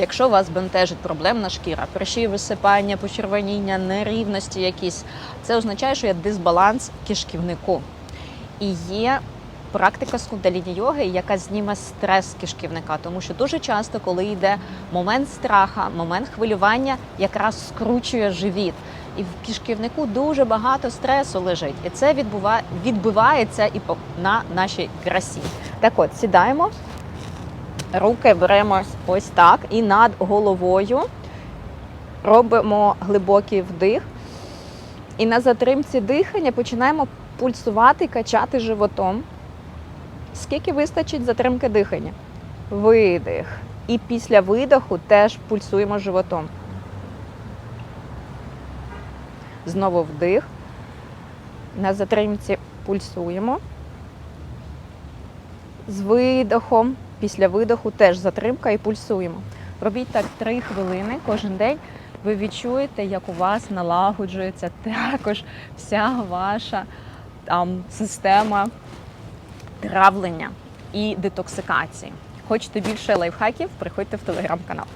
Якщо вас бентежить проблемна шкіра, прищі, висипання, почервоніння, нерівності якісь, це означає, що є дисбаланс в кишківнику. І є практика з кундаліні йоги, яка зніме стрес з кишківника, тому що дуже часто, коли йде момент страха, момент хвилювання, якраз скручує живіт. І в кишківнику дуже багато стресу лежить, і це відбува... відбивається і на нашій красі. Так от, сідаємо, руки беремо ось так і над головою робимо глибокий вдих. І на затримці дихання починаємо пульсувати, качати животом. Скільки вистачить затримки дихання? Видих. І після видоху теж пульсуємо животом. Знову вдих. На затримці пульсуємо. З видохом. Після видоху теж затримка і пульсуємо. Робіть так 3 хвилини кожен день. Ви відчуєте, як у вас налагоджується також вся ваша там, система травлення і детоксикації. Хочете більше лайфхаків? Приходьте в телеграм-канал.